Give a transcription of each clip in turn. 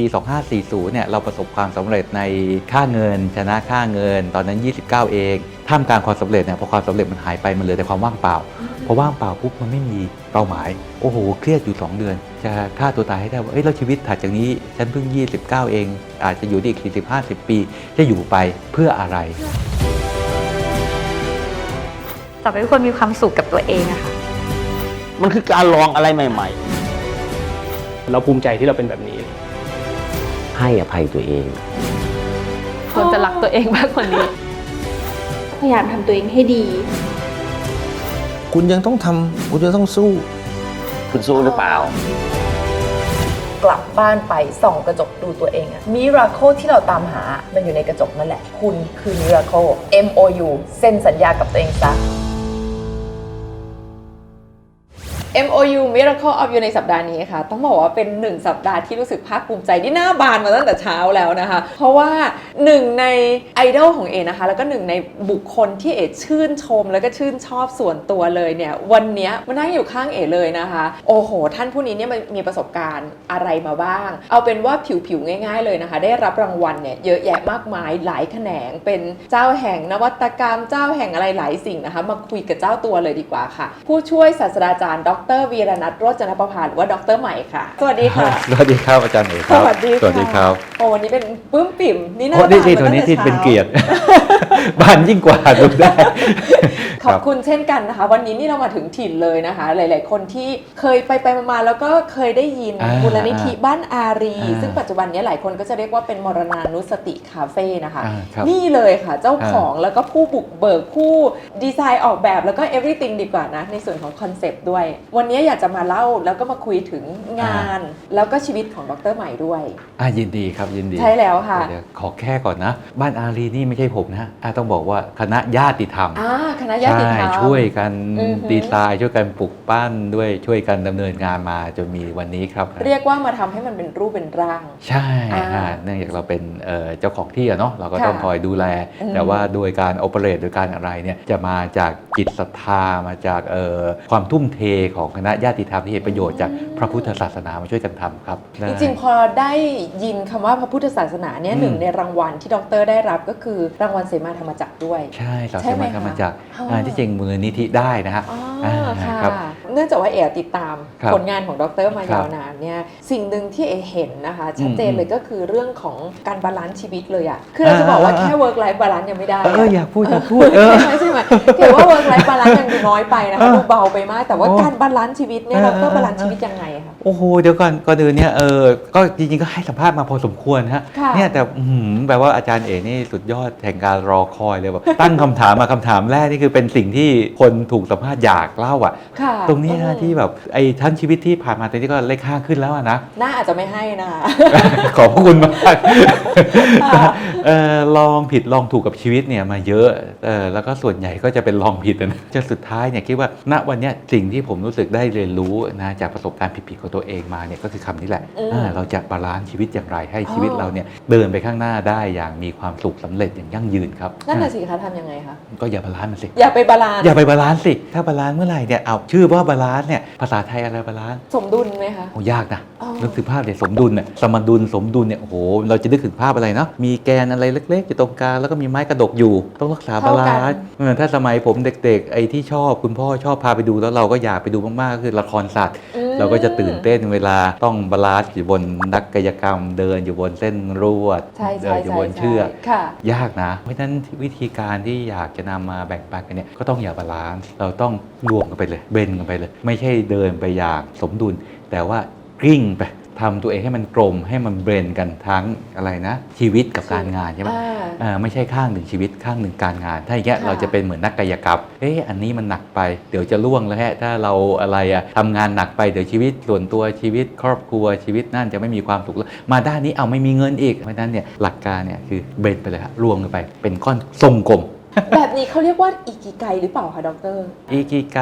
ปี 2540 เนี่ย เราประสบความสำเร็จในค่าเงิน ชนะค่าเงิน ตอนนั้น 29 เอง ท่ามกลางความสำเร็จเนี่ย พอความสำเร็จมันหายไป มันเหลือแต่ความว่างเปล่า พอว่างเปล่าปุ๊บ มันไม่มีเป้าหมาย โอ้โห เครียดอยู่ 2 เดือน จะฆ่าตัวตายให้ได้ว่า เอ้ย แล้วชีวิตถัดจากนี้ ฉันเพิ่ง 29 เอง อาจจะอยู่ได้อีก 40-50 ปี จะอยู่ไปเพื่ออะไรต่อไปทุกคนมีความสุขกับตัวเองอะค่ะ มันคือการลองอะไรใหม่เราภูมิใจที่เราเป็นแบบนี้ๆ ให้อภัยตัวเองควรจะรักตัวเองมากกว่านี้ พยายามทำตัวเองให้ดี คุณยังต้องทำคุณยังต้องสู้ คุณสู้หรือเปล่า กลับบ้านไปส่องกระจกดูตัวเองอะมิราโคที่เราตามหา มันอยู่ในกระจกนั่นแหละ คุณคือมิราโค M O U เซ็นสัญญากับตัวเองซะ MOU Miracle of You ในสัปดาห์นี้ค่ะ ต้องบอกว่าเป็นหนึ่งสัปดาห์ที่รู้สึกภาคภูมิใจที่หน้าบานมาตั้งแต่เช้าแล้วนะคะ เพราะว่าหนึ่งในไอดอลของเอนะคะ แล้วก็หนึ่งในบุคคลที่เอชื่นชม แล้วก็ชื่นชอบส่วนตัวเลยเนี่ย วันนี้มานั่งอยู่ข้างเอเลยนะคะ โอ้โห ท่านผู้นี้เนี่ยมันมีประสบการณ์อะไรมาบ้าง เอาเป็นว่าผิวๆง่าย ๆเลยนะคะ ได้รับรางวัลเนี่ยเยอะแยะมากมายหลายแขนง เป็นเจ้าแห่งนวัตกรรม เจ้าแห่งอะไรหลายสิ่งนะคะ มาคุยกับเจ้าตัวเลยดีกว่าค่ะ ผู้ช่วยศาสตราจารย์ดรวีรนัทโรจนประภาหรือว่าดรใหม่ค่ะ สวัสดีค่ะ สวัสดีครับอาจารย์เอกครับ สวัสดีค่ะสวัสดีครับโอ้วันนี้เป็นปลื้มปิ่มนี่น่าโอ้นี่บานี่มาตัวนี้ตั้งที่แต่เป็นช้าเกียรติบ้านยิ่งกว่าดูได้ขอบคุณเช่นกันนะคะ วันนี้นี่เรามาถึงถิ่นเลยนะคะ หลาย ๆ คนที่เคยไปไปๆมาๆแล้วก็เคยได้ยินอ่ามูลนิธิบ้านอารีอ่าซึ่งปัจจุบันนี้หลายคนก็จะเรียกว่าเป็นมรณานุสติคาเฟ่นะคะอ่าครับนี่เลยค่ะเจ้าของแล้วก็ผู้บุกเบิกผู้ดีไซน์ออกแบบแล้วก็ everything ดีกว่านะ ในส่วนของคอนเซปต์ด้วยวันนี้อยากจะมาเล่าแล้วก็มาคุยถึงงาน แล้วก็ชีวิตของดรใหม่ด้วยอะยินดีครับยินดี ใช่แล้วค่ะเดี๋ยวขอแค่ก่อนนะ บ้านอารีนี่ไม่ใช่ผมนะอะต้องบอกว่าคณะญาติธรรมอ่าคณะญาติธรรมใช่ช่วยกันอือหือดีไซน์ช่วยกันปลูกปั้นด้วยช่วยกันดำเนินงานมาจนมีวันนี้ครับ เรียกว่ามาทำให้มันเป็นรูปเป็นร่าง ใช่อ่าฮะเนื่องจากเราเป็นเอ่อเจ้าของที่อะเนาะเราก็ค่ะต้องคอยดูแลอืมแต่ว่าโดยการโอเปเรตโดยการอะไรเนี่ยจะมาจากจิตศรัทธามาจากเอ่อความทุ่มเทของคณะญาติธรรมที่เห็นประโยชน์จากพระพุทธศาสนามาช่วยกันทำครับจริงๆ พอได้ยินคำว่าพระพุทธศาสนาเนี่ยอืมหนึ่งในรางวัลที่ดรได้รับก็คือรางวัลเสมาธรรมจักรด้วย ใช่สาวใช่เสไหมมาธรรมคะจากรอ๋ออ่อ่าที่จริงมูลนิธิได้นะฮะอ๋ออ่าค่ะครับเนื่องจากว่าเอ๋ติดตามครับผลงานของดรมาครับยาวนานเนี่ยสิ่งหนึ่งที่เอ๋เห็นนะคะชัดเจนอืมเลยก็คือเรื่องของการบาลานซ์ชีวิตเลยอะคือเราจะบอกว่าอ่าแค่ work life balance ยังไม่ได้เอออะอยากพูดอยากพูดเออใช่ไหมใช่ไหมเห็นว่า work life balance ยังดูน้อยไปนะคะเออดูเบาไปมากแต่ว่าโอ้การบาลานซ์ชีวิตเนี่ยเอเราอก็เออบาลานซ์ชีวิตยังไงอะคะโอ้โหเดี๋ยวก่อนก่อนอื่นเนี่ยเออก็จริงๆก็ให้สัมภาษณ์มาพอสมควรฮะค่ะเนี่ยแต่อื้อหือแปลว่าอาจารย์เอกนี่สุดยอดแห่งการรอคอยเลยแบบตั้งคำถามมาคำถามแรกนี่คือเป็นสิ่งที่คนถูกสัมภาษณ์อยากเล่าอะค่ะตรงนี้อืนะมที่แบบไอ้ทั้งชีวิตที่ผ่านมาตอนนี้ก็เลขห้าขึ้นแล้วอะนะหน้าอาจจะไม่ให้นะคะขอบพระคุณมากค่ะเออลองผิดลองถูกกับชีวิตเนี่ยมาเยอะเออแล้วก็ส่วนใหญ่ก็จะเป็นลองผิดนะจนสุดท้ายเนี่ยคิดว่าณวันเนี้ยสิ่งที่ผมรู้สึกได้เรียนรู้นะจากประสบการณ์ผิดๆของตัวเองมาเนี่ยก็คือคำนี้แหละอืมอ่าเราจะบาลานซ์ชีวิตอย่างไรให้อ๋อชีวิตเราเนี่ยเดินไปข้างหน้าได้อย่างมีความสุขสำเร็จอย่างยั่งยืนครับนั่นน่ะอ่าสิคะทำยังไงคะก็อย่าบาลานซ์มันสิอย่าไปบาลานซ์อย่าไปบาลานซ์สิถ้าบาลานซ์เมื่อไหร่เนี่ยเอาชื่อว่าบาลานซ์เนี่ยภาษาไทยอะไรบาลานซ์สมดุลไหมคะโอ้ยากนะอ๋อนึกถึงภาพเนี่ยสมดุลเนี่ยสมดุลสมดุลเนี่ยโอ้โหเราจะนึกถึงภาพอะไรเนาะมีแกนอะไรเล็กๆอยู่ตรงกลางแล้วก็มีไม้กระดกอยู่ ต้องรักษาบาลานซ์เออถ้าสมัยผมเด็กๆไอ้ที่ชอบคุณพ่อชอบพาไปดูแล้วเราก็อยากไปดูมากๆก็คือละครสัตว์ อืม เราก็จะตื่นเต้นเวลาต้องบาลานซ์อยู่บนนักกายกรรม เดินอยู่บนเส้นรวดใช่เดิใช่นอยู่ใช่บนเชือกค่ะ ยากนะ เพราะฉะนั้นวิธีการที่อยากจะนำมาแบ่งปันกันเนี่ยก็ต้องอย่าบาลานซ์เราต้องรวมกันไปเลย เบนกันไปเลย ไม่ใช่เดินไปอย่างสมดุล แต่ว่ากลิ้งไป ทำตัวเองให้มันกลมให้มันเบรนกันทั้งอะไรนะชีวิตกับการงานใช่ไหมอ่าอ่าไม่ใช่ข้างหนึ่งชีวิตข้างหนึ่งการงาน ถ้าอย่างเงี้ยค่ะ เราจะเป็นเหมือนนักกายกรรมเอ๊ะอันนี้มันหนักไป เดี๋ยวจะล่วงแล้วฮะถ้าเราอะไรอะทำงานหนักไปเดี๋ยวชีวิตส่วนตัวชีวิต ครอบครัวชีวิตนั่นจะไม่มีความสุขแล้วมาด้านนี้เอาไม่มีเงินอีกเพราะฉะนั้นเนี่ยหลักการเนี่ยคือเบนไปเลยฮะรวมกันไปเป็นก้อนทรงกลม แบบนี้เขาเรียกว่าอิกิไกหรือเปล่าคะดรอิกิไก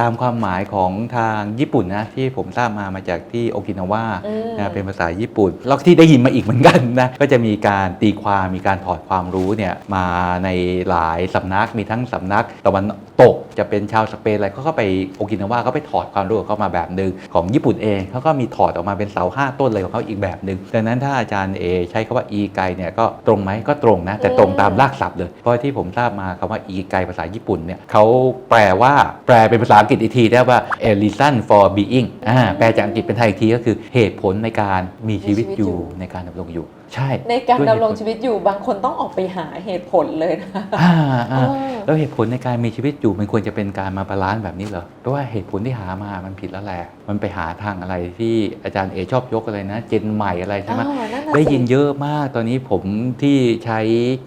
ตามความหมายของทางญี่ปุ่นนะที่ผมทราบมามาจากที่โอกินาวาอืมนะเป็นภาษาญี่ปุ่นแล้วที่ได้ยินมาอีกเหมือนกันนะก็จะมีการตีความมีการถอดความรู้เนี่ยมาในหลายสำนักมีทั้งสำนักตะวันตกจะเป็นชาวสเปนอะไรเขาก็ไปโอกินาวาเขาไปถอดความรู้ของเขามาแบบหนึ่งของญี่ปุ่นเองเขาก็มีถอดออกมาเป็นเสาห้าต้นเลยของเขาอีกแบบหนึ่งดังนั้นถ้าอาจารย์เอใช้คำว่าอีไกเนี่ยก็ตรงไหมก็ตรงนะแต่ตรงตามรากศัพท์เลยเพราะที่ผมทราบมาคำว่าอีไกภาษาญี่ปุ่นเนี่ยเขาแปลว่าแปลเป็นภาษาอังกฤษอีกทีได้ว่า a reason for being อ่าแปลจากอังกฤษเป็นไทยอีกทีก็คือเหตุผลในการมีชีวิตอยู่ในการดำรงอยู่ ใช่ ในการด้วยดำรงเหตุผลชีวิตอยู่บางคนต้องออกไปหาเหตุผลเลยนะอ่าอ่าเออ แล้วเหตุผลในการมีชีวิตอยู่มันควรจะเป็นการมาบาลานซ์แบบนี้เหรอเพราะว่าเหตุผลที่หามามันผิดแล้วแหละมันไปหาทางอะไรที่อาจารย์เอชอบยกอะไรนะ เจนใหม่อะไรใช่ไหมอ๋อนั่นน่ะได้สิยินเยอะมากตอนนี้ผมที่ใช้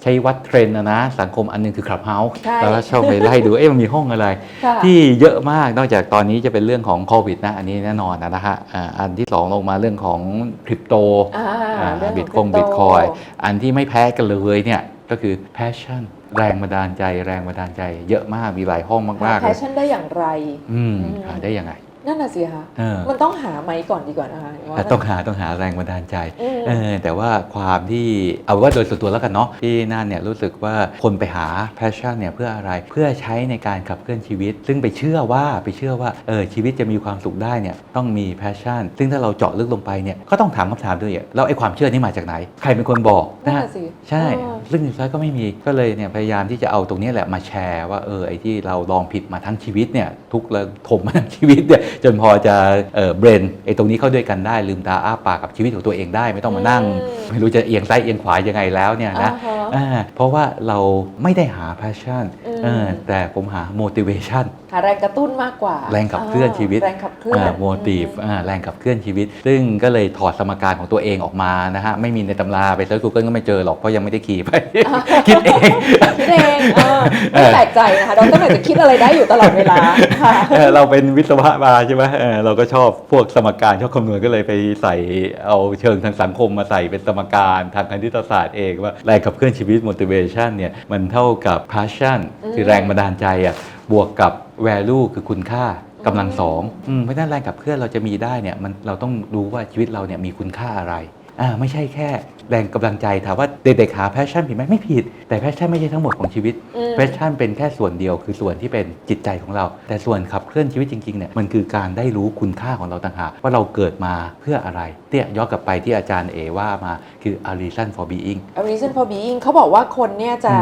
ใช้วัดเทรนด์นะนะ สังคมอันหนึงคือคลับเฮาส์ใช่แล้วก็ชอบไปไล่ดูเอ๊ะมันมีห้องอะไรค่ะที่เยอะมากนอกจากตอนนี้จะเป็นเรื่องของโควิดนะอันนี้แน่นอนนะฮะอ่าอันที่สองลงมาเรื่องของคริปโตอ่าเรื่องบิตขคองบิตคอย crypto อันที่ไม่แพ้กันเลยเนี่ยก็คือ passion แรงบันดาลใจ แรงบันดาลใจ เยอะมากมีหลายห้องมากๆแพเลชยชั่นได้อย่างไร อืมอืมหาได้ยังไง นั่นน่ะสิคะเออมันต้องหาไหมก่อนดีกว่านะคะว่าแต่ต้องหาต้องหาแรงบันดาลใจอืมเออแต่ว่าความที่เอาว่าโดยส่วนตัวแล้วกันเนาะที่นั่นเนี่ยรู้สึกว่าคนไปหา passion เนี่ยเพื่ออะไรเพื่อใช้ในการขับเคลื่อนชีวิต ซึ่งไปเชื่อว่าไปเชื่อว่าเออชีวิตจะมีความสุขได้เนี่ยต้องมี passion ซึ่งถ้าเราเจาะลึกลงไปเนี่ยก็ต้องถามคำถามด้วยอะแล้วไอ้ความเชื่อนี่มาจากไหน ใครเป็นคนบอกนั่นฮะน่ะสิใช่เออซึ่งสุดท้ายก็ไม่มีก็เลยเนี่ยพยายามที่จะเอาตรงนี้แหละมาแชร์ว่าเออไอ้ที่เราลองผิดมาทั้งชีวิตเนี่ยทุกข์และถมมาทั้งชีวิตเนี่ยจนพอจะเออเบรนไอ้ตรงนี้เข้าด้วยกันได้ลืมตาอ้าปากกับชีวิตของตัวเองได้ ไม่ต้องมานั่ง ไม่รู้จะเอียงซ้ายเอียงขวายังไงแล้วเนี่ยนะ อ่าฮะ อ่าเพราะว่าเราไม่ได้หา passion อืม เออแต่ผมหา motivation หาแรงกระตุ้นมากกว่าแรงขับเคลื่อนชีวิตแรงขับเคลื่อน โมทีฟแรงขับเคลื่อนชีวิต ซึ่งก็เลยถอดสมการของตัวเองออกมานะฮะ ไม่มีในตำราไปเซิร์ชกูเกิลก็ไม่เจอหรอก เพราะยังไม่ได้ขี่ไป คิดเอง คิดเองเออไม่แปลกใจนะคะดรหมายจะคิดอะไรได้อยู่ตลอดเวลาค่ะ เออเราเป็นวิศวะมาใช่ไหมเออเราก็ชอบพวกสมการชอบคำนวณก็เลยไปใส่เอาเชิงทางสังคมมาใส่เป็นสมการทางคณิตศาสตร์เองว่าแรงขับเคลื่อนชีวิต motivation เนี่ยมันเท่ากับ passion คือแรงบันดาลใจอะบวกกับ value คือคุณค่ากำลังสองอืมเพราะฉะนั้นแรงขับเคลื่อนเราจะมีได้เนี่ยมันเราต้องรู้ว่าชีวิตเราเนี่ยมีคุณค่าอะไรอ่า ไม่ใช่แค่แรงกำลังใจถามว่าเด็กๆหา passion ผิดไหมไม่ผิด แต่ passion ไม่ใช่ทั้งหมดของชีวิตอืมแพชชั่นเป็นแค่ส่วนเดียวคือส่วนที่เป็นจิตใจของเรา แต่ส่วนขับเคลื่อนชีวิตจริงๆเนี่ยมันคือการได้รู้คุณค่าของเราต่างหากว่าเราเกิดมาเพื่ออะไรเนี่ยย้อนกลับไปที่อาจารย์เอว่ามาคือ a reason for being A reason for being เขาบอกว่าคนเนี่ยจะ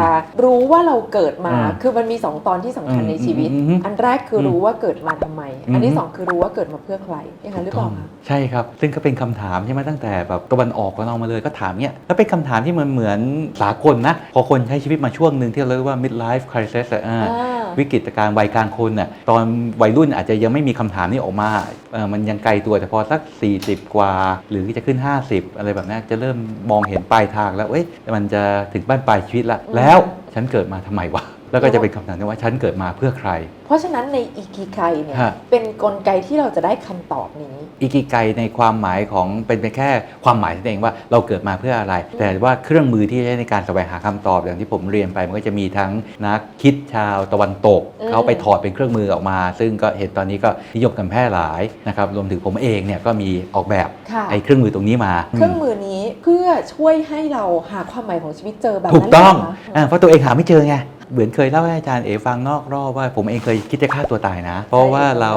รู้ว่าเราเกิดมาอืมคือมันมี 2 ตอนที่สำคัญอืมในชีวิตอืมอืมอันแรกคืออมรู้ว่าเกิดมาทำไมอืมอันที่ 2 คือรู้ว่าเกิดมาเพื่อใครอย่างนั้นหรือเปล่าคะใช่ครับ ซึ่งก็เป็นคำถามใช่ไหมตั้งแต่แบบตะวันออกของเรามาเลยก็ถามเนี่ยแล้วเป็นคำถามที่มันเหมือนสากลนะ พอคนใช้ชีวิตมาช่วงหนึ่งที่เราเรียกว่า midlife crisis อะอ่าอ่า วิกฤตการณ์วัยกลางคนน่ะตอนวัยรุ่นอาจจะยังไม่มีคำถามนี้ออกมาเอ่อมันยังไกลตัวแต่พอสัก 40 กว่า หรือจะขึ้น 50 อะไรแบบนี้จะเริ่มมองเห็นปลายทางแล้วเอ้ยมันจะถึงบ้านปลายชีวิตละอืมแล้วฉันเกิดมาทำไมวะ แล้วก็จะเป็นคำถามที่ว่าฉันเกิดมาเพื่อใคร เพราะฉะนั้นในอีกิไคเนี่ยฮะ เป็นกลไกที่เราจะได้คำตอบนี้ อิกิไกในความหมายของเป็นไปแค่ความหมายนั่นเองว่าเราเกิดมาเพื่ออะไร แต่ว่าเครื่องมือที่ใช้ในการแสวงหาคำตอบอย่างที่ผมเรียนไป มันก็จะมีทั้งนักคิดชาวตะวันตก อืม เขาไปถอดเป็นเครื่องมือออกมา ซึ่งก็เห็นตอนนี้ก็นิยมกันแพร่หลายนะครับรวมถึงผมเองเนี่ยก็มีออกแบบค่ะ ไอ้เครื่องมือตรงนี้มา เครื่องมือนี้เพื่อช่วยให้เราหาความหมายของชีวิตเจอแบบถูกนั้นต้องเลยเหรคะ อ่าเพราะตัวเองหาไม่เจอไง เหมือนเคยเล่าให้อาจารย์เอฟังนอกรอบว่าผมเองเคยคิดจะฆ่าตัวตายนะ เพราะว่าเรา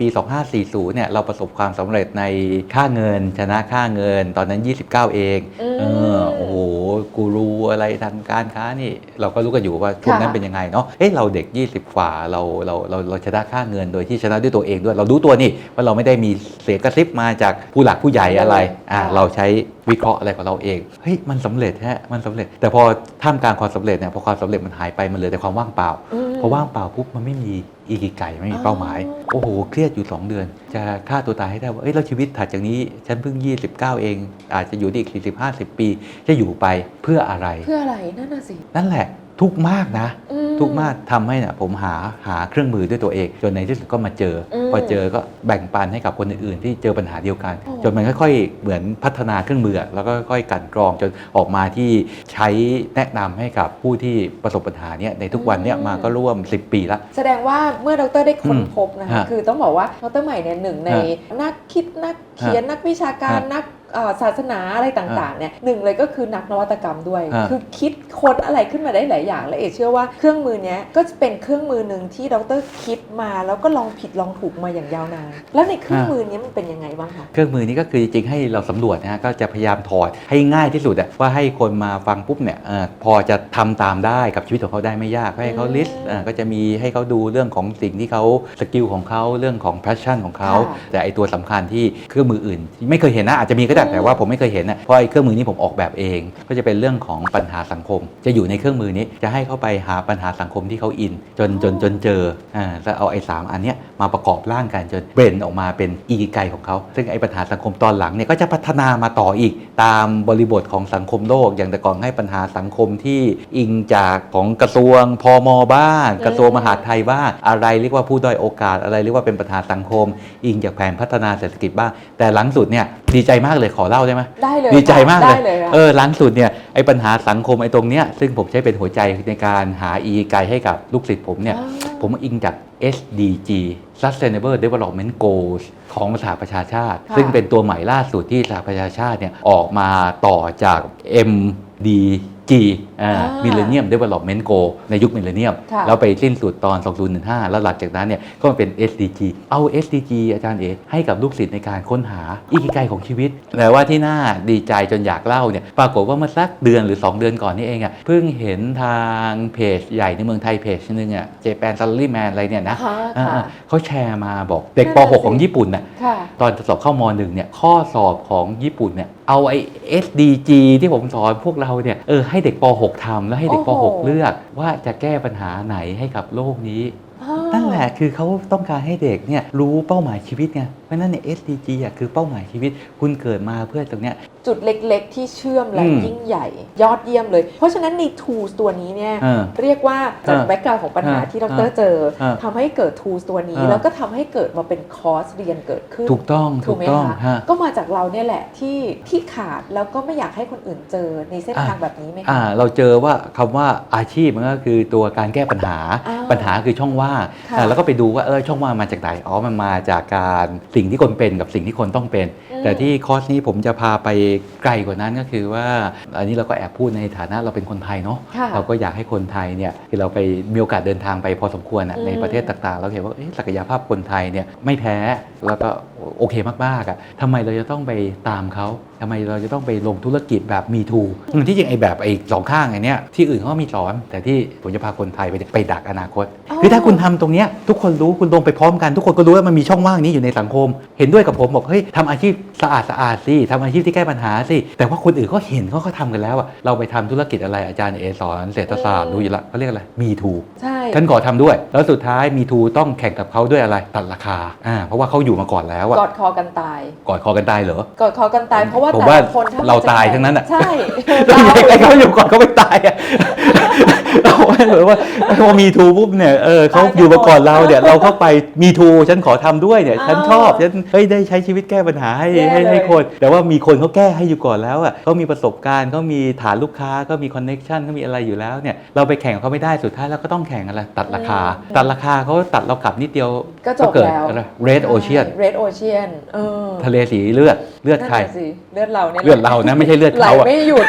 ปี 2540 เนี่ยเราประสบความสำเร็จในค่าเงิน ชนะค่าเงิน ตอนนั้น 29 เองอืมเออโอ้โหกูรูอะไรทางการค้านี่ เราก็รู้กันอยู่ว่าช่วงนั้นค่ะเป็นยังไงเนาะเอ้เราเด็ก 20ฝ่าเราเราเราเราชนะค่าเงินโดยที่ชนะด้วยตัวเองด้วย เรารู้ตัวนี่ว่าเราไม่ได้มีเสียงกระซิบมาจากผู้หลักผู้ใหญ่อะไรอ่าค่ะเราใช้ วิเคราะห์อะไรของเราเองเฮ้ยมันสำเร็จฮะมันสำเร็จ แต่พอท่ามกลางความสำเร็จเนี่ยพอความสำเร็จมันหายไปมันเหลือแต่ความว่างเปล่าอืมพอว่างเปล่าปุ๊บมันไม่มีอีกิไก่ไม่มีเป้าหมาย โอ้โห เครียดอยู่ 2 เดือน จะฆ่าตัวตายให้ได้ว่าเอ้ยแล้วชีวิตถัดจากนี้ ฉันเพิ่ง 29 เอง อาจจะอยู่ได้อีก 40 50 ปี จะอยู่ไปเพื่ออะไร เพื่ออะไร นั่นน่ะสิ นั่นแหละ ทุกข์มากนะอืมทุกข์มากทำให้เนี่ยผมหาหาเครื่องมือด้วยตัวเอง จนในที่สุดก็มาเจออม พอเจอก็แบ่งปันให้กับคนอื่นๆ ที่เจอปัญหาเดียวกันโอ้จนมันค่อยๆ เหมือนพัฒนาเครื่องมืออะแล้วก็ค่อยๆกลันกรองจนออกมาที่ใช้แนะนำให้กับผู้ที่ประสบปัญหาเนี่ยในทุกวันเนี่ยมาก็ร่วม 10 ปีละแสดงว่าเมื่อดรได้ค้นอืมพบนะคะฮะคือต้องบอกว่าดรใหม่เนี่ยหนึ่งในฮะนักคิดนักเขียนนักวิชาการฮะนักเอ่อศาสนาอะไรต่างๆเนี่ยหนึ่งเลยก็คือนักนวัตกรรมด้วยฮะคือคิดค้นอะไรขึ้นมาได้หลายอย่าง และเอเชื่อว่าเครื่องมือเนี้ยก็จะเป็นเครื่องมือหนึ่งที่ดรคิดมาแล้วก็ลองผิดลองถูกมาอย่างยาวนาน แล้วในเครื่องมือเนี้ยมันเป็นยังไงบ้างคะ เครื่องมือนี้ก็คือจริงๆให้เราสำรวจนะฮะก็จะพยายามถอดให้ง่ายที่สุดอะว่าให้คนมาฟังปุ๊บเนี่ยเออพอจะทำตามได้กับชีวิตของเขาได้ไม่ยากให้เขาอืมลิสต์ก็จะมีให้เขาดูเรื่องของสิ่งที่เขาสกิลของเขาเรื่องของ passion ของเขาค่ะแต่ไอตัวสำคัญที่เครื่องมืออื่นที่ไม่เคยเห็นนะอาจจะมีก็ได้อืม แต่ว่าผมไม่เคยเห็นนะเพราะไอเครื่องมือนี้ผมออกแบบเอง ก็จะเป็นเรื่องของปัญหาสังคม จะอยู่ในเครื่องมือนี้จะให้เขาไปหาปัญหาสังคมที่เขาอิน จนจนจนเจออ่าแล้วเอาไอ้สามอันเนี้ยมาประกอบร่างกันจนเบรนออกมาเป็นอีกิไกของเขา ซึ่งไอ้ปัญหาสังคมตอนหลังเนี่ยก็จะพัฒนามาต่ออีกตามบริบทของสังคมโลก อย่างแต่ก่อนให้ปัญหาสังคมที่อิงจากของกระทรวงพมบ้าง กระทรวงมหาดไทยบ้างอะไรเรียกว่าผู้ด้อยโอกาสอะไรเรียกว่าเป็นปัญหาสังคม อิงจากแผนพัฒนาเศรษฐกิจบ้าง แต่หลังสุดเนี่ยดีใจมากเลยขอเล่าได้ไหมได้เลยดีใจมากเลยได้เลยค่ะเออหลังสุดเนี่ยไอ้ปัญหาสังคมไอ้ตรงเนี้ยซึ่งผมใช้เป็นหัวใจในการหาอีไกให้กับลูกศิษย์ผมเนี่ยอ๋อผมอิงจาก SDG Sustainable Development Goals ของสหประชาชาติค่ะซึ่งเป็นตัวใหม่ล่าสุดที่สหประชาชาติเนี่ยออกมาต่อจาก MDG อ่า Millennium Development Goal ในยุค Millennium ค่ะแล้วไปสิ้นสุดตอน 2015 แล้วหลังจากนั้นเนี่ยก็มาเป็น SDG เอา SDG อาจารย์เอให้กับลูกศิษย์ในการค้นหาอีกิไกของชีวิตแต่ว่าที่น่าดีใจจนอยากเล่าเนี่ยปรากฏว่าเมื่อสักเดือนหรือ 2 เดือนก่อนนี่เองอะ่ะเพิ่งเห็นทางเพจใหญ่ในเมืองไทยเพจนึงอะ่ะเจแปนซัลลี่แมนอะไรเนี่ยนะค่ะอ่าค่ะเขาแชร์มาบอกเด็กนั่ปนน่ะ .6 ของสิญี่ปุ่นน่ะค่ะตอนจะสอบเข้ามหนึ่งเนี่ยข้อสอบของญี่ปุ่นเนี่ย เอาไอ้ SDG ที่ผมสอนพวกเราเนี่ยเออให้เด็กป .6 ทำแล้วให้เด็กป โอ้โห .6 เลือกว่าจะแก้ปัญหาไหนให้กับโลกนี้นั่นแหละคือเขาต้องการให้เด็กเนี่ยรู้เป้าหมายชีวิตไงเพราะฉะนั้นเนี่ย SDG อะคือเป้าหมายชีวิตคุณเกิดมาเพื่อตรงเนี้ยจุดเล็กๆ ที่เชื่อมและอืมยิ่งใหญ่ยอดเยี่ยมเลย เพราะฉะนั้นใน tools ตัวนี้เนี่ยเออเรียกว่าจากเออแบ็กกราวของปัญหาเออที่ดรเจอเออทำให้เกิด tools ตัวนี้ เออ แล้วก็ทำให้เกิดมาเป็นคอร์สเรียนเกิดขึ้น ถูกต้องถูถูกกไหมต้องคะฮะ ก็มาจากเราเนี่ยแหละที่ที่ขาดแล้วก็ไม่อยากให้คนอื่นเจอในเส้นทางแบบนี้ไหมคะ อ่าเราเจอว่าคำว่าอาชีพมันก็คือตัวการแก้ปัญหาอ่าปัญหาคือช่องว่างค่ะอ่าแล้วก็ไปดูว่าเออช่องว่างมาจากไหนอ๋อมันมาจากการสิ่งที่คนเป็นกับสิ่งที่คนต้องเป็นอืม แต่ที่คอร์สนี้ผมจะพาไปไกลกว่านั้นก็คือว่า อันนี้เราก็แอบพูดในฐานะเราเป็นคนไทยเนาะค่ะเราก็อยากให้คนไทยเนี่ยคือเราไปมีโอกาสเดินทางไปพอสมควรอะอืมในประเทศต่างๆ เราเห็นว่าเอ๊ะศักยภาพคนไทยเนี่ยไม่แพ้แล้วก็ โอเคมากๆอะทำไมเราจะต้องไปตามเขาทำไมเราจะต้องไปลงธุรกิจแบบมีทูที่จริงไอ้แบบไอ้สองข้างไอ้เนี้ยที่อื่นเขาก็มีสอน แต่ที่ผมจะพาคนไทยไปไปดักอนาคตอ๋อคือถ้าคุณทำตรงเนี้ยทุกคนรู้คุณลงไปพร้อมกัน ทุกคนก็รู้ว่ามันมีช่องว่างนี้อยู่ในสังคม เห็นด้วยกับผมบอกเฮ้ยทำอาชีพสะอาดสะอาดสิทำอาชีพที่แก้ปัญหาสิแต่ว่าคนอื่นก็เห็นเขาก็ทำกันแล้วอะเราไปทำธุรกิจอะไรอาจารย์เอสอนเศรษฐศาสตร์รู้อยู่ละเขาเรียกอะไรมีทูใช่ฉันขอทำด้วย แล้วสุดท้ายมีทูต้องแข่งกับเขาด้วยอะไรตัดราคาอ่าเพราะว่าเขาอยู่มาก่อนแล้วอะกอดคอกันตาย กอดคอกันตายเหรอ กอดคอกันตายเพราะว่าผมแต่ว่าละคนถ้เราจะตายทั้งนั้นอะ ใช่แล้วยังไงเขาอยู่ก่อนเขาไม่ตายอะ เราไม่เหมือนว่าพอมีทูปุ๊บเนี่ยเออเขาอยู่มาก่อนเราเนี่ยเราเข้าไปมีทูฉันขอทำด้วยเนี่ยฉันชอบฉันเฮ้ยได้ใช้ชีวิตแก้ปัญหาให้ให้ให้คน แต่ว่ามีคนเขาแก้ให้อยู่ก่อนแล้วอะเขามีประสบการณ์เขามีฐานลูกค้าก็มีคอนเน็ชันเขามีอะไรอยู่แล้วเนี่ยเราไปแข่งกับเขาไม่ได้สุดท้ายเราก็ต้องแข่งอะไรตัดราคา ตัดราคาเขาตัดเรากลับนิดเดียวก็จบเกิดแล้วอะไร red ocean red ocean เออทะเลสีเลือดเลือดใครนั่นน่ะสิเลือดเราเนี่ยเลือดเรานะไม่ใช่เลือดไหลเขาอะไม่หยุด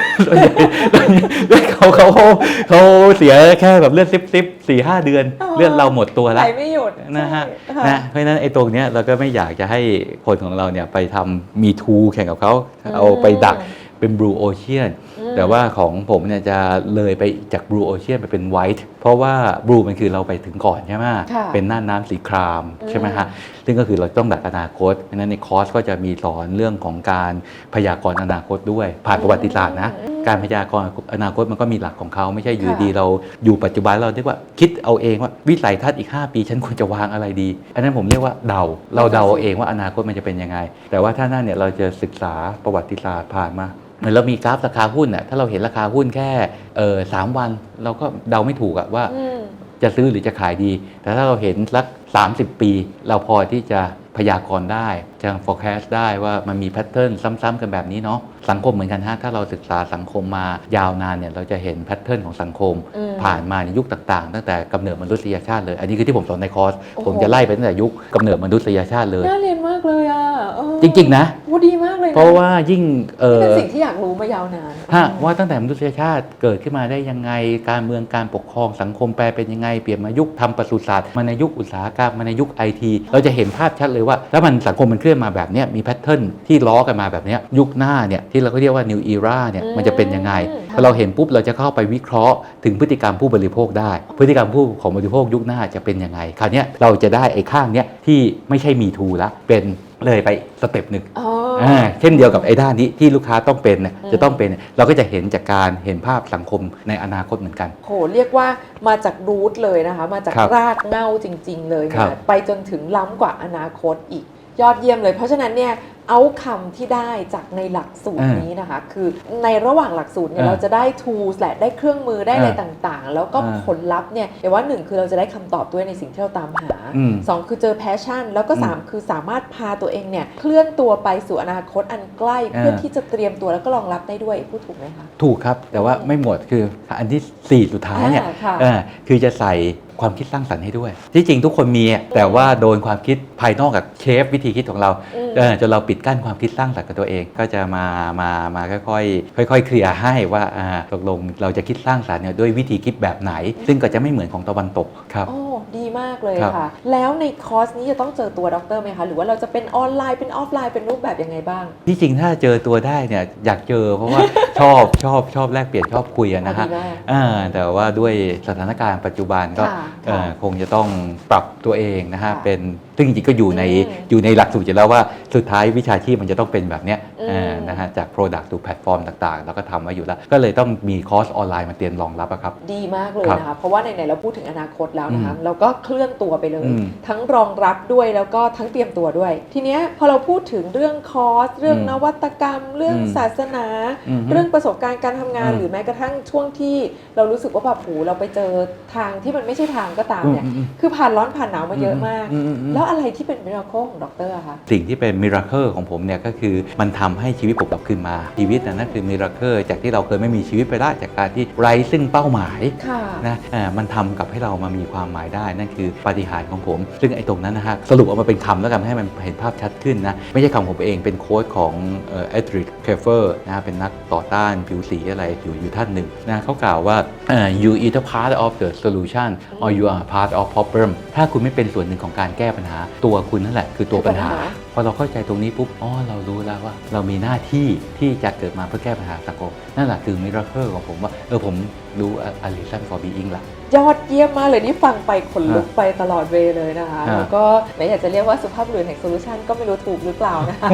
เลือดเขาเขาเขาเขาเสียแค่แบบเลือดซิบซิบสี่ห้าเดือนอ๋อเลือดเราหมดตัวไหลแล้วไม่หยุดนะฮะใช่นะเพราะฉะนั้นไอ้ตรงเนี้ยเราก็ไม่อยากจะให้คนของเราเนี่ยไปทำมีทูแข่งกับเขาเอาไปดักเป็นบลูโอเชียนอืม แต่ว่าของผมเนี่ยจะเลยไปจากบลูโอเชียนไปเป็นไวท์เพราะว่าบลูมันคือเราไปถึงก่อนใช่ไหมค่ะเป็นน่านน้ำสีครามอืมใช่ไหมฮะซึ่งก็คือเราต้องดักอนาคตเพราะฉะนั้นในคอร์สก็จะมีสอนเรื่องของการพยากรณ์อนาคตด้วย ผ่านประวัติศาสตร์นะอืมการพยากรณ์อนาคตมันก็มีหลักของเขาไม่ใช่อยู่ค่ะดีเราอยู่ปัจจุบันเราเรียกว่าคิดเอาเองว่าวิสัยทัศน์อีก 5 ปีฉันควรจะวางอะไรดี อันนั้นผมเรียกว่าเดา เราเดาเอาเองว่าอนาคตมันจะเป็นยังไง แต่ว่าถ้านั่นเนี่ยเราจะศึกษาประวัติศาสตร์ผ่านมา เหมือนเรามีกราฟราคาหุ้นอะถ้าเราเห็นราคาหุ้นแค่เออสามวัน เราก็เดาไม่ถูกอะว่าอืมจะซื้อหรือจะขายดี แต่ถ้าเราเห็นสัก 30 ปี เราพอที่จะพยากรณ์ได้ จะ forecast ได้ว่ามันมีแพทเทิร์นซ้ำๆกันแบบนี้เนาะ สังคมเหมือนกันฮะ ถ้าเราศึกษาสังคมมายาวนานเนี่ย เราจะเห็นแพทเทิร์นของสังคมอืมผ่านมาในยุคต่างๆ ตั้งแต่กำเนิดมนุษยชาติเลย อันนี้คือที่ผมสอนในคอร์สโอ้โหผมจะไล่ไปตั้งแต่ยุคกำเนิดมนุษยชาติเลย น่าเรียนมากเลยอะเออจริง ๆ นะโอ้ ดีมากเลยนเพราะว่ายิ่งเอนี่อเป็นสิ่งที่อยากรู้มายาวนานฮะว่าตั้งแต่มนุษยชาติเกิดขึ้นมาได้ยังไงการเมืองการปกครองสังคมแปลเป็นยังไงเปลี่ยนมายุคทำปศุสัตว์มาในยุคอุตสาหกรรมมาในยุคไอทีเราจะเห็นภาพชัดเลยว่าแล้วมันสังคมมันเคลื่อนมาแบบเนี้ยมีแพทเทิร์นที่ล้อกันมาแบบเนี้ยยุคหน้าเนี่ยที่เราก็เรียกว่า new era เนี่ยมันจะเป็นยังไง พอเราเห็นปุ๊บเราจะเข้าไปวิเคราะห์ถึงพฤติกรรมผู้บริโภคได้ พฤติกรรมผู้ของบริโภคยุคหน้าจะเป็นยังไง คราวเนี้ยเราจะได้ไอ้ข้างเนี้ยที่ไม่ใช่มีทูละเป็น เลยไปสเต็ปหนึ่งอ๋ออ่าเช่นเดียวกับไอ้ด้านนี้ที่ลูกค้าต้องเป็นเนี่ยจะต้องเป็นเนี่ยเราก็จะเห็นจากการเห็นภาพสังคมในอนาคตเหมือนกัน โหเรียกว่ามาจากรูทเลยนะคะ มาจากครับรากเหง้าจริง ๆ เลยครันะบไปจนถึงล้ำกว่าอนาคตอีก ยอดเยี่ยมเลย เพราะฉะนั้นเนี่ยเอาคำที่ได้จากในหลักสูตรอ่านี้นี้นะคะ คือในระหว่างหลักสูตรเนี่ยอ่าเราจะได้ tools แหละได้เครื่องมือได้อะไรอ่าต่างๆ แล้วก็อ่าผลลัพธ์เนี่ยเดี๋ยวว่าหนึ่งคือเราจะได้คำตอบด้วยในสิ่งที่เราตามหาอืมสองคือเจอ passion แล้วก็อืมสามคือสามารถพาตัวเองเนี่ยเคลื่อนตัวไปสู่อนาคตอันใกล้เพื่ออ่าที่จะเตรียมตัวแล้วก็รองรับได้ด้วยพูดถูกไหมคะ ถูกครับแต่ว่าไม่หมดคืออันที่ 4 สุดท้ายเนี่ยอ่าค่ะเออคือจะใส่ ความคิดสร้างสรรค์ให้ด้วย ที่จริงทุกคนมีอะแต่ว่าโดนความคิดภายนอกกับเชฟวิธีคิดของเราอืมเออจนเราปิดกั้นความคิดสร้างสรรค์กับตัวเอง ก็จะมามามาค่อยๆค่อยๆเคลียร์ให้ว่าอ่าตกลงเราจะคิดสร้างสรรค์เนี่ยด้วยวิธีคิดแบบไหน ซึ่งก็จะไม่เหมือนของตะวันตกครับโอ้ดีมากเลยครับค่ะ แล้วในคอร์สนี้จะต้องเจอตัวด็อกเตอร์ไหมคะ หรือว่าเราจะเป็นออนไลน์เป็นออฟไลน์เป็นรูปแบบยังไงบ้าง ที่จริงถ้าเจอตัวได้เนี่ยอยากเจอเพราะว่าชอบชอบชอบแลกเปลี่ยนชอบคุยอะนะฮะดีมากอ่าแต่ว่าด้วยสถานการณ์ปัจจุบันก็ค่ะเอ่อค่ะคงจะต้องปรับตัวเองนะฮะค่ะเป็น ซึ่งจริงๆก็อยู่ในอืมอยู่ในหลักสูตรอยู่แล้วว่าสุดท้ายวิชาชีพมันจะต้องเป็นแบบเนี้ยอืม เอ่อนะฮะจาก Product to Platform ต่างๆเราก็ทำไว้อยู่แล้ว ก็เลยต้องมีคอร์สออนไลน์มาเตรียมรองรับอะครับ ดีมากเลยครับนะคะ เพราะว่าไหนๆเราพูดถึงอนาคตแล้วนะคะอืมเราก็เคลื่อนตัวไปเลย อืมทั้งรองรับด้วยแล้วก็ทั้งเตรียมตัวด้วย ทีเนี้ยพอเราพูดถึงเรื่องคอร์ส เรื่องอืมนวัตกรรม เรื่องอืมศาสนา อืมเรื่องประสบการณ์การทำงาน อืมหรือแม้กระทั่งช่วงที่เรารู้สึกว่าแบบโหเราไปเจอทางที่มันไม่ใช่ทางก็ตามเนี่ย อืมอืมคือผ่านร้อนผ่านหนาวมาเยอะมาก อืมอืมอืมแล้วอะไรที่เป็นมิราเคิลของด็อกเตอร์อะคะสิ่งที่เป็นมิราเคิลของผมเนี่ยก็คือมันทำให้ชีวิตผมกลับคืนมา ชีวิตนะนั่นคือมิราเคิลจากที่เราเคยไม่มีชีวิตไปได้จากการที่ไร้ซึ่งเป้าหมายค่ะนะอ่ามันทำกับให้เรามามีความหมายได้นั่นคือปาฏิหาริย์ของผม ซึ่งไอ้ตรงนั้นนะฮะสรุปออกมาเป็นคำแล้วกันให้มันเห็นภาพชัดขึ้นนะไม่ใช่คำของผมเองเป็นโค้ดของเอ็ดริกเคเฟอร์นะฮะเป็นนักต่อต้านผิวสีอะไรอยู่อยู่ท่านหนึ่งนะเขากล่าวว่าเอ่อ you either part of the solution or you are part of problem ถ้าคุณไม่เป็นส่วนหนึ่งของการแก้ปัญหาตัวคุณนั่นแหละคือตัวปัญหาคือปัญหา พอเราเข้าใจตรงนี้ปุ๊บอ๋อเรารู้แล้วว่า เรามีหน้าที่ที่จะเกิดมาเพื่อแก้ปัญหาสังคมนั่นแหละคือมิราเคิลของผมว่าเออผมรู้อ r ิสัน for being ละยอดเยี่ยมมากเลยนี่ฟังไปขนลุกไปตลอดเวย์เลยนะคะฮะแล้วก็ไหนอยากจะเรียกว่าสุภาพบุรุษแห่งโซลูชันก็ไม่รู้ถูกหรือเปล่านะคะ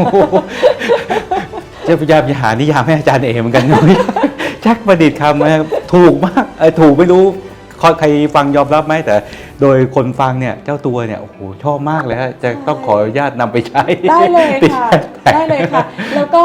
จะพยายามจะหานิยามให้อาจารย์เอเหมือนกันชักประดิษฐ์คำมาถูกมากเออถูกไม่รู้ใครฟังยอมรับไหมแต่ โดยคนฟังเนี่ยเจ้าตัวเนี่ยโอ้โหชอบมากเลยฮะจะต้องขออนุญาตนำไปใช้ได้เลยติดค่ะ แฮชแท็ก ได้เลยค่ะ แล้วก็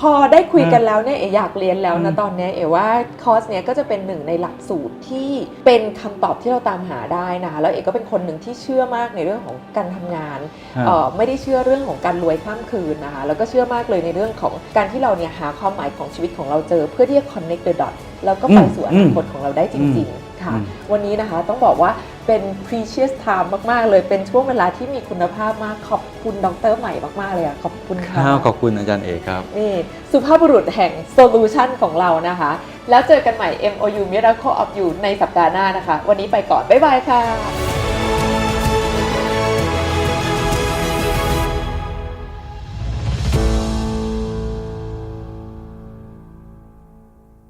พอได้คุยกันแล้วเนี่ยเออยากเรียนแล้วนะอืมตอนเนี้ยเอว่าคอร์สเนี้ยก็จะเป็นหนึ่งในหลักสูตรที่เป็นคำตอบที่เราตามหาได้นะคะแล้วเอกก็เป็นคนหนึ่งที่เชื่อมากในเรื่องของการทำงานฮะ เอ่อไม่ได้เชื่อเรื่องของการรวยข้ามคืนนะคะแล้วก็เชื่อมากเลยในเรื่องของการที่เราเนี่ยหาความหมายของชีวิตของเราเจอ เพื่อที่จะ connect the dot แล้วก็ไปอืมสู่อนาคตของเราได้จริง ๆ ค่ะ อืม วันนี้นะคะต้องบอกว่า เป็น precious time มาก ๆ เลยเป็นช่วงเวลาที่มีคุณภาพมากขอบคุณดรใหม่มาก ๆ เลยอะขอบคุณคค่ะรับขอบคุณอาจารย์เอกครับ นี่สุภาพบุรุษแห่ง solution ของเรานะคะ แล้วเจอกันใหม่ MOU Miracle of You ในสัปดาห์หน้านะคะ วันนี้ไปก่อน บ๊ายบายค่ะ